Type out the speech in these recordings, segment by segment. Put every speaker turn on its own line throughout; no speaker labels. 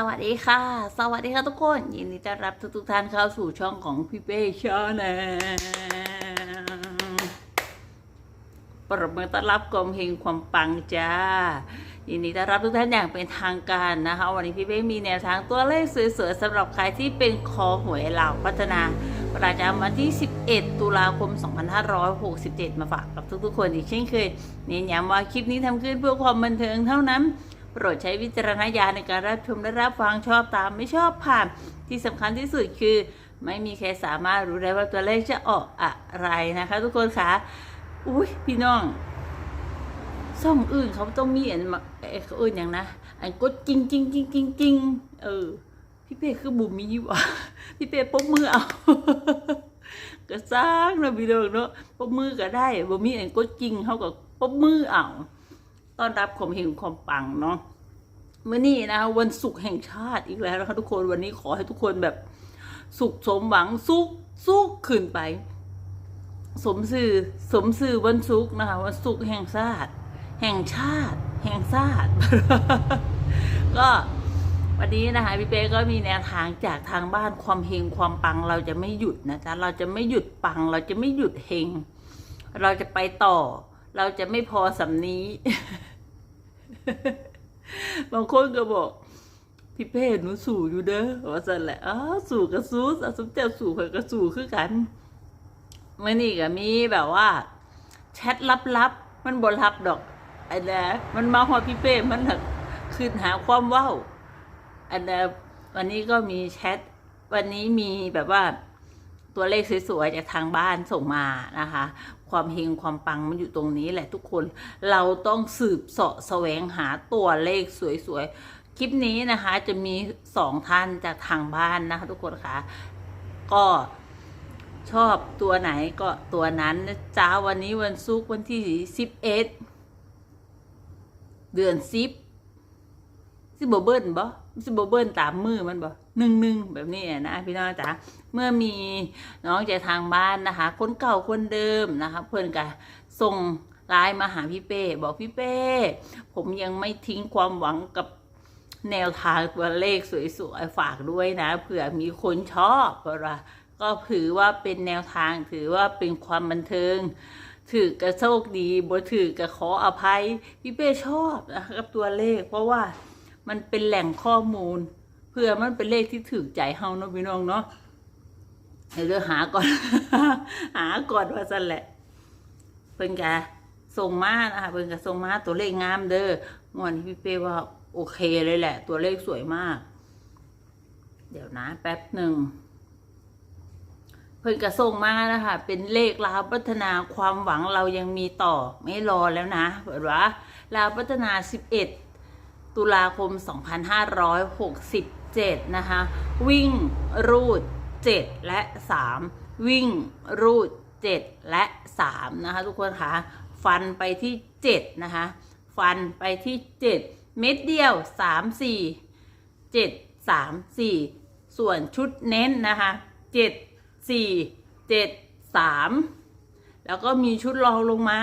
สวัสดีค่ะ สวัสดีค่ะทุกคน ยินดีต้อนรับทุกๆท่านเข้าสู่ช่องของพี่เป้ชาแนลปรบมือต้อนรับกรมเฮงความปังจ้า ยินดีต้อนรับทุกท่านอย่างเป็นทางการนะคะ วันนี้พี่เป้มีแนวทางตัวเลขสวยๆสำหรับใครที่เป็นคอหวยเหล่าพัฒนาประจำวันที่ 11 ตุลาคม 2567 มาฝากกับทุกๆ คนอีกเช่นเคย เน้นย้ำว่าคลิปนี้ทำขึ้นเพื่อความบันเทิงเท่านั้น โปรดใช้วิจารณญาณในการรับชมและรับฟังชอบตามไม่ชอบผ่าน ที่สำคัญที่สุดคือ ไม่มีใครสามารถรู้ได้ว่าตัวเลขจะออกอะไรนะคะ ทุกคนคะอุ้ยพี่น้องซ่องอื่นเขาต้องมีอันมาเขาอื่นอย่างนะอันกดจริงจริงจริงจริงจริงเออ พี่เป้คือบุมมีวะพี่เป้ปกมือเอาก็สร้างนะพี่น้องเนาะปกมือก็ได้บ่มีอันกดจริงเขาก็ปกมือเอา ต้อนรับความเฮงความปังเนาะเมื่อนี้นะคะวันศุกร์แห่งชาติอีกแล้วนะคะทุกคนวันนี้ขอให้ทุกคนแบบสุขสมหวังสุขสุขขึ้นไป สมสื่อสมสื่อวันศุกร์นะคะวันศุกร์แห่งชาติ แห่งชาติ แห่งชาติ ก็วันนี้นะคะพี่เป้ก็มีแนวทางจากทางบ้านความเฮงความปังเราจะไม่หยุดนะจ๊ะเราจะไม่หยุดปัง เราจะไม่หยุดเฮงเราจะไปต่อ เราจะไม่พอสำนี้ บางคนก็บอก พี่เป้หนูสู่อยู่เด้อว่าสันแหละอ๋อสู่กับสู้สะสมเจ้าสู่เผยก็สู่คือกันเมื่อนี่ก็มีแบบว่า แชทลับๆมันบ่ลับดอกไอ้นะมันมาหอพี่เป้มันน่ะขึ้นหาความว้าวอันนะวันนี้ก็มีแชท วันนี้มีแบบว่า ตัวเลขสวยๆจากทางบ้านส่งมานะคะ ความเฮงความปังมันอยู่ตรงนี้แหละทุกคนเราต้องสืบเสาะแสวงหาตัวเลขสวยๆ คลิปนี้นะคะจะมีสองท่านจากทางบ้านนะคะ ทุกคนคะก็ชอบตัวไหนก็ตัวนั้นนะจ้าวันนี้วันศุกร์วันที่สิบเอ็ดเดือนสิบสิบเบิ้ลบ่สิบเบิ้ลตามมือมันบ่ หนึ่งหนึ่งแบบนี้นะพี่น้องจ๋าเมื่อมีน้องจากทางบ้านนะคะ คนเก่าคนเดิมนะคะ เพื่อนก็ส่งไลน์มาหาพี่เป้ บอกพี่เป้ ผมยังไม่ทิ้งความหวังกับแนวทางตัวเลขสวยๆฝากด้วยนะเผื่อมีคนชอบก็ว่าก็ถือว่าเป็นแนวทางถือว่าเป็นความบันเทิง ถือกระโชคดีบ่ถือกระขออภัย พี่เป้ชอบนะคะกับตัวเลข เพราะว่ามันเป็นแหล่งข้อมูล พื่อมันเป็นเลขที่ถือใจเฮาเนาะพี่น้องเนาะเดี๋ยวหาก่อน หาก่อนว่าสั่นแหละเพิ่นกะส่งมานะคะเพิ่นกะส่งมาตัวเลขงามเด้องวนพี่เป้ว่าโอเคเลยแหละ ตัวเลขสวยมาก เดี๋ยวนะ แป๊บหนึ่งเพิ่นกระส่งมานะคะเป็นเลขลาวพัฒนาความหวังเรายังมีต่อ ไม่รอแล้วนะเปิดว่าลาวพัฒนา11ตุลาคม 7 นะคะ วิ่งรูด 7 และ 3 วิ่งรูด 7 และ 3 นะคะ ทุกคนคะฟันไปที่ 7 นะคะ ฟันไปที่ 7 เม็ดเดียว 3 4 7 3 4 ส่วนชุดเน้นนะคะ 7 4 7 3 แล้วก็มีชุดรองลงมา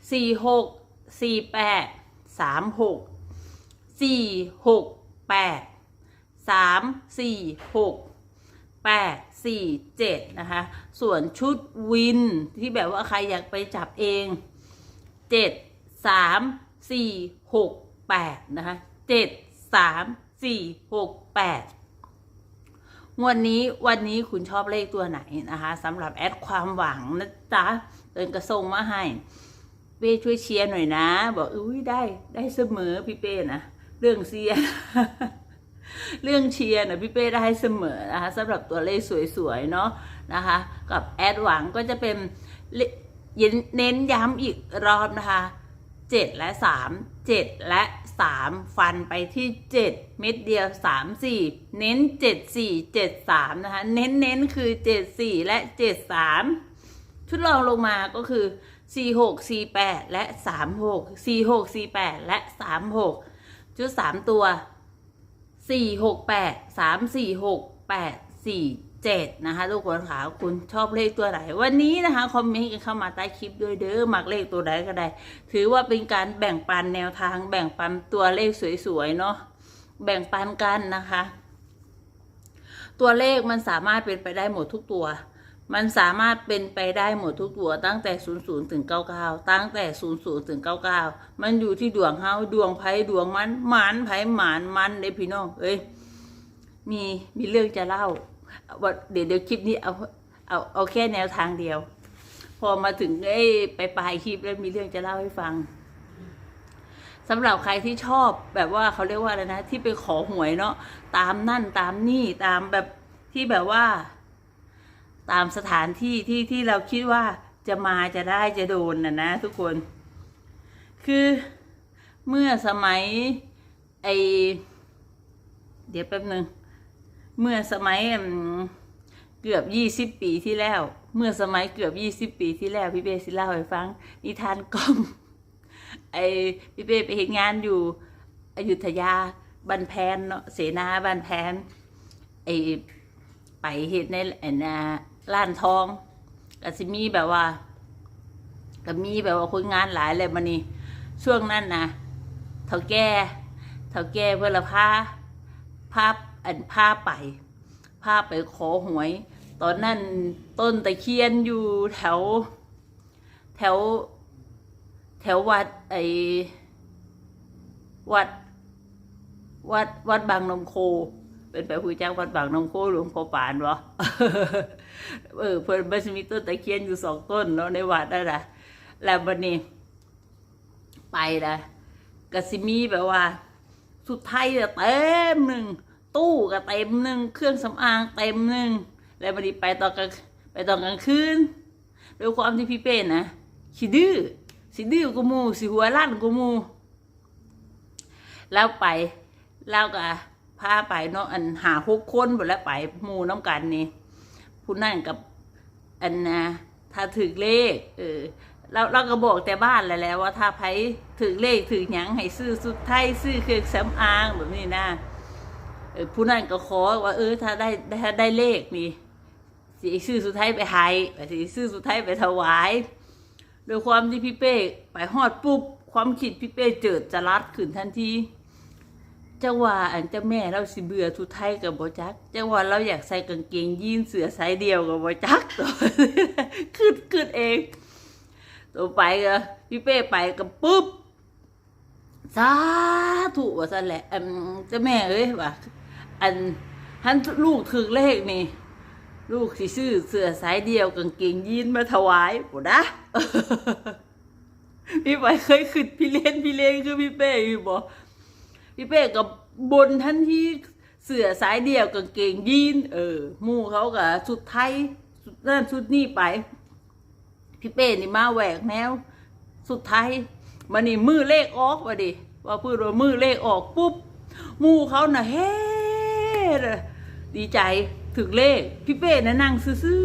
4 6 4 8 3 6สี่หกแปด สามสี่หกแปดสี่เจ็ดนะคะ ส่วนชุดวินที่แบบว่าใครอยากไปจับเองเจ็ดสามสี่หกแปดนะคะเจ็ดสามสี่หกแปดวันนี้วันนี้คุณชอบเลขตัวไหนนะคะสำหรับแอดความหวังนะจ๊ะเดินกระส่งมาให้เป้ช่วยเชียร์หน่อยนะ บอกอุ้ยได้ได้เสมอพี่เป้นะเรื่องเชีย เรื่องเชียร์นะพี่เป้ได้เสมอนะคะสำหรับตัวเลขสวยๆเนาะนะคะ กับแอดหวังก็จะเป็นเลเน้นย้ำอีกรอบนะคะเจ็ดและสามเจ็ดและสามฟันไปที่เจ็ดเม็ดเดียวสามสี่เน้นเจ็ดสี่เจ็ดสามนะคะ เน้นเน้นคือเจ็ดสี่และเจ็ดสามชุดรองลงมาก็คือสี่หกสี่แปดและสามหกสี่หกสี่แปดและสามหกชุดสามตัว สี่หกแปดสามสี่หกแปดสี่เจ็ดนะคะทุกคนค่ะคุณชอบเลขตัวไหน วันนี้นะคะคอมเมนต์กันเข้ามาใต้คลิปด้วยเด้อมักเลขตัวใดก็ได้ ถือว่าเป็นการแบ่งปันแนวทางแบ่งปันตัวเลขสวยๆเนาะแบ่งปันกันนะคะ ตัวเลขมันสามารถเป็นไปได้หมดทุกตัว มันสามารถเป็นไปได้หมดทุกตัวตั้งแต่ 00 ถึง 99 ตั้งแต่ 00 ถึง 99 มันอยู่ที่ดวงเฮาดวงไพ่ดวงมันหมานไพ่หมานมันเด้พี่น้องเอ้ยมีมีเรื่องจะเล่าว่าเดี๋ยวเดี๋ยวคลิปนี้เอาเอาเอาแค่แนวทางเดียว พอมาถึงไอ้ไปปลายคลิปแล้วมีเรื่องจะเล่าให้ฟังสำหรับใครที่ชอบแบบว่าเขาเรียกว่าอะไรนะ ที่ไปขอหวยเนาะตามนั่นตามนี่ตามแบบที่แบบว่า ตามสถานที่ที่ที่เราคิดว่าจะมาจะได้จะโดนน่ะนะทุกคน คือเมื่อสมัยไอเดี๋ยวแป๊บหนึ่งเมื่อสมัยเกือบยี่สิบปีที่แล้ว เมื่อสมัยเกือบยี่สิบปีที่แล้วพี่เบสิเล่าให้ฟัง นิทานกล่อมไอพี่เป้ไปเห็นงานอยู่อยุธยาบันแพนเนาะเสนาบันแพนไอไปเห็นในไอนา ร้านทองก็สิมีแบบว่าก็มีแบบว่าคนงานหลายเลยมานี่ช่วงนั้นนะเท่าแก่เท่าแก่เพื่อละพาพาอันพาไปพาไปขอหวย ตอนนั้นต้นตะเคียนอยู่แถว แถว แถววัดไอวัด วัดวัดบางนมโค เป็นไปคุยจ้างวัดบางนมโคหลวงพ่อปานวะเออเพิ่นมันจะมีต้นตะเคียนอยู่สองต้นเนาะในวัดนั่นแหละแล้วบันนี้ ไปนะกสิมีแบบว่า สุดท้ายจะเต็มหนึ่งตู้ก็เต็มหนึ่งเครื่องสำอางเต็มหนึ่งแล้วบันนี้ไปตอนกลางไปตอนกลางคืนด้วยความที่พี่เป้นะขี้ดื้อสิดื้อกูมูสิหัวลั่นกูมูแล้วไปแล้วก็ พาไปเนาะอันหาหกคนหมดแล้วไปหมู่น้ำกันนี่ผู้นั่นกับอันนะถ้าถึกเลข เออเราเราก็บอกแต่บ้านแหละแหล้วว่าถ้าไผถึกเลขถึกหยังให้ซื้อสุดไทยซื้อเครื่องสำอางแบบนี้นะเออผู้นั่นก็ขอว่า เออ ถ้าได้ถ้าได้เลขนี่สิซื้อสุดไทยไปให้สิซื้อสุดไทยไปถวายโดยความที่พี่เป้ไปฮอดปุ๊บความคิดพี่เป้เจิดจะรัดขึ้นทันที จ้าว่าอันเจ้าแม่เราสิเบื่อทุไทยกับบจักเจ้าว่าเราอยากใส่กางเกงยีนเสือไซส์เดียวกับบจักตัวขึ้นขึ้นเองตัวไปก็พี่เป้ไปกับปุ๊บสาธุว่าสั่นแหละอันเจ้าแม่เอ้ยว่าอันท่านลูกถึงเลขนี่ ลูกสิซื้อเสือสายเดียวกางเกงยีนมาถวายปุ๊นะพี่ไปเคยขึ้นพี่เล่นพี่เล่นคือพี่เป้อยู่บ่ พี่เป้กับบนทันที่เสือสายเดียวกางเกงยีนเออมู่เขากับชุดไทยชุดนั่นชุดนี่ไป พี่เป้นี่มาแหวกแนว สุดท้ายมันนี่มือเลขออกว่ะดิว่าพูดว่ามือเลขออกปุ๊บมู่เขาน่ะเฮ้ดีใจถึงเลข พี่เป้น่ะนั่งซื่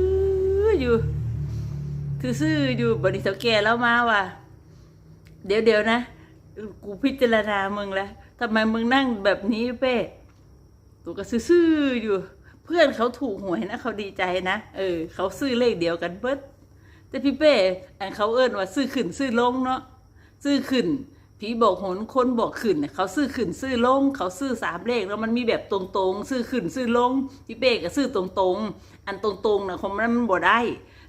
อๆอยู่ซื่อๆอยู่บริษัทแกแล้วมาว่ะเดี๋ยวเดี๋ยวนะ กูพิจารณามึงแล้ว ทำไมมึงนั่งแบบนี้เป้ตัวก็ซื่อๆอยู่ เพื่อนเขาถูกหวยนะเขาดีใจนะ เออ เขาซื้อเลขเดียวกันเบิดแต่พี่เป้อันเขาเอิ้นว่าซื้อขึ้นซื้อลงเนาะซื้อขึ้นผีบอกหนคนบอกขึ้นน่ะเขาซื้อขึ้นซื้อลง เขาซื้อสามเลขแล้วมันมีแบบตรงๆ ซื้อขึ้นซื้อลงพี่เป้ก็ซื้อตรงๆ อันตรงๆนะคงมันมันบ่ได้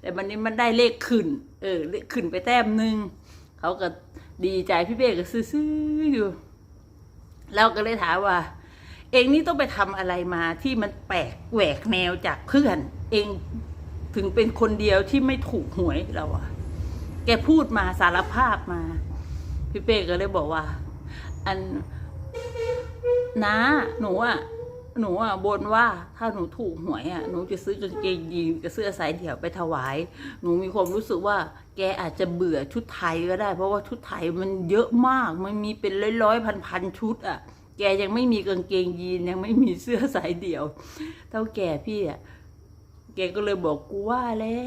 แต่วันนี้มันได้เลขขึ้น เออเลขขึ้นไปแต้มหนึ่งเขาก็ดีใจพี่เป้ก็ซื่อๆอยู่ เราก็เลยถามว่า เองนี่ต้องไปทำอะไรมาที่มันแปลกแหวกแนวจากเพื่อน เองถึงเป็นคนเดียวที่ไม่ถูกหวยเราอะแกพูดมาสารภาพมา พี่เป้ก็เลยบอกว่า อันน้าหนูอะ หนูอะบนว่าถ้าหนูถูกหวยอะหนูจะซื้อกางเกงยีนกับเสื้อสายเดี่ยวไปถวาย หนูมีความรู้สึกว่า แกอาจจะเบื่อชุดไทยก็ได้ เพราะว่าชุดไทยมันเยอะมาก มันมีเป็นร้อยร้อยพันพันชุดอะ แกยังไม่มีกางเกงยีนยังไม่มีเสื้อสายเดี่ยวเท่าแก่พี่อะแกก็เลยบอกกูว่าแล้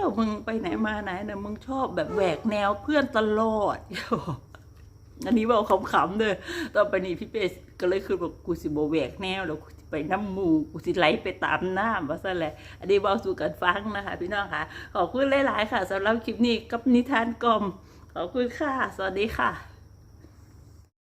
วมึงไปไหนมาไหนนะมึงชอบแบบแหวกแนวเพื่อนตลอดอันนี้บอกขำๆเลยต่อไปนี้พี่เป้ ก็เลยคือบอกกูสิบแหวกแนวแล้วกูสิไปน้ำมูกูสิไหลไปตามน้ำว่าซะแหละ อันนี้บอกสู่กันฟังนะคะ พี่น้องค่ะ ขอบคุณหลาย ๆ ค่ะสำหรับคลิปนี้กับนิทานกลมขอบคุณค่ะ สวัสดีค่ะ